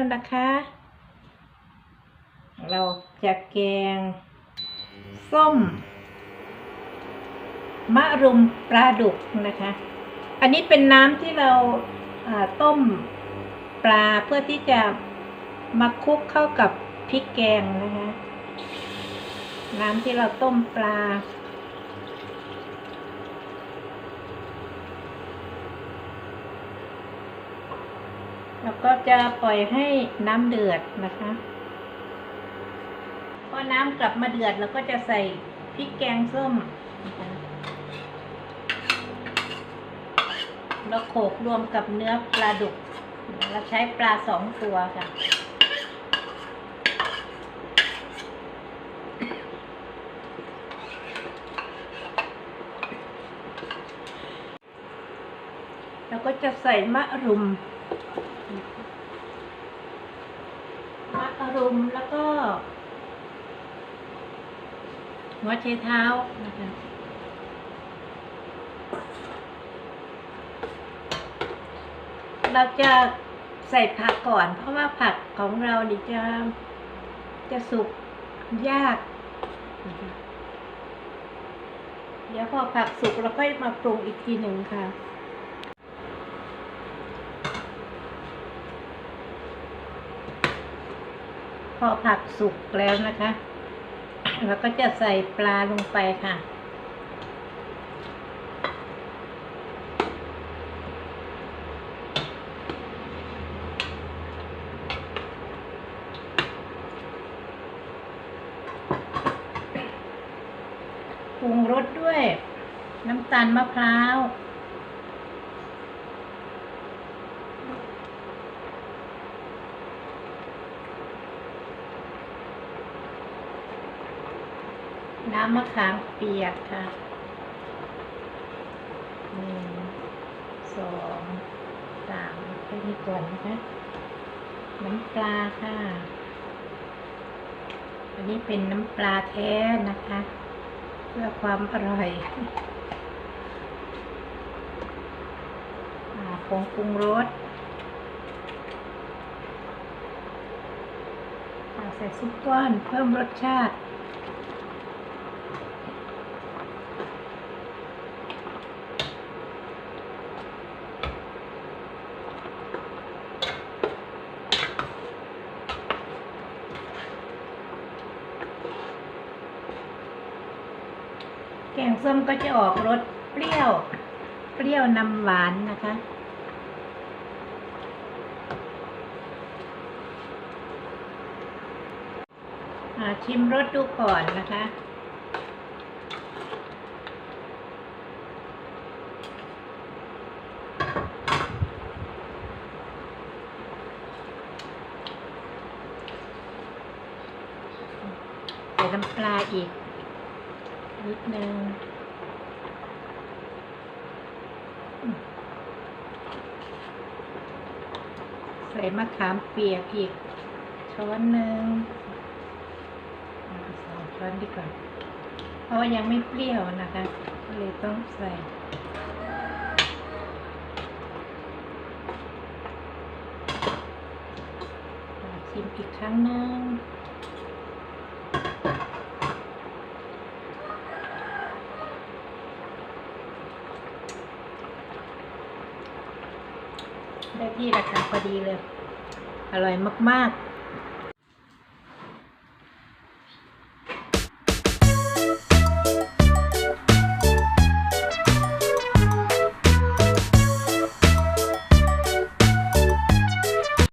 ลนะคะ เราจะแกง ส้ม มะรุมปลาดุกนะคะ อันนี้เป็นน้ำที่เราาต้มปลาเพื่อที่จะมาคลุกเข้ากับพริกแกงนะคะ น้ำที่เราต้มปลา แล้วก็จะปล่อยให้น้ำเดือดนะคะพอน้ำกลับมาเดือดเราก็จะใส่พริกแกงส้มแล้วโขลกรวมกับเนื้อปลาดุก เราใช้ปลาสองตัวค่ะ แล้วก็จะใส่มะรุม มะรุมแล้วก็หัวไชเท้านะคะเราจะใส่ผักก่อน เพราะว่าผักของเรานี่จะจะสุกยากนะคะเดี๋ยวพอผักสุกเราก็มาปรุงอีกทีหนึ่งค่ะ อผักสุกแล้วนะคะ เราก็จะใส่ปลาลงไปค่ะ ปรุงรสด้วย น้ำตาลมะพร้าว น้ำมะขามเปียกค่ะหนึ่งสองสามแค่นี้ก่อนนะคะ น้ำปลาค่ะ อันนี้เป็นน้ำปลาแท้นะคะ เพื่อความอร่อยอาผงปรุงรสใส่ซุปก้อนเพิ่มรสชาติ แกงส้มก็จะออกรสเปรี้ยว เปรี้ยวนำหวานนะคะ ชิมรสดูก่อนนะคะใส่น้ำปลาอีก นิดนึงใส่มะขามเปียกอีก ช้อนหนึ่งสองช้อนดีกว่า เพราะว่ายังไม่เปรี้ยวนะคะ ก็เลยต้องใส่ชิมอีกครั้งหนึ่ง ได้ที่ราคาพอดีเลย อร่อยมาก ๆ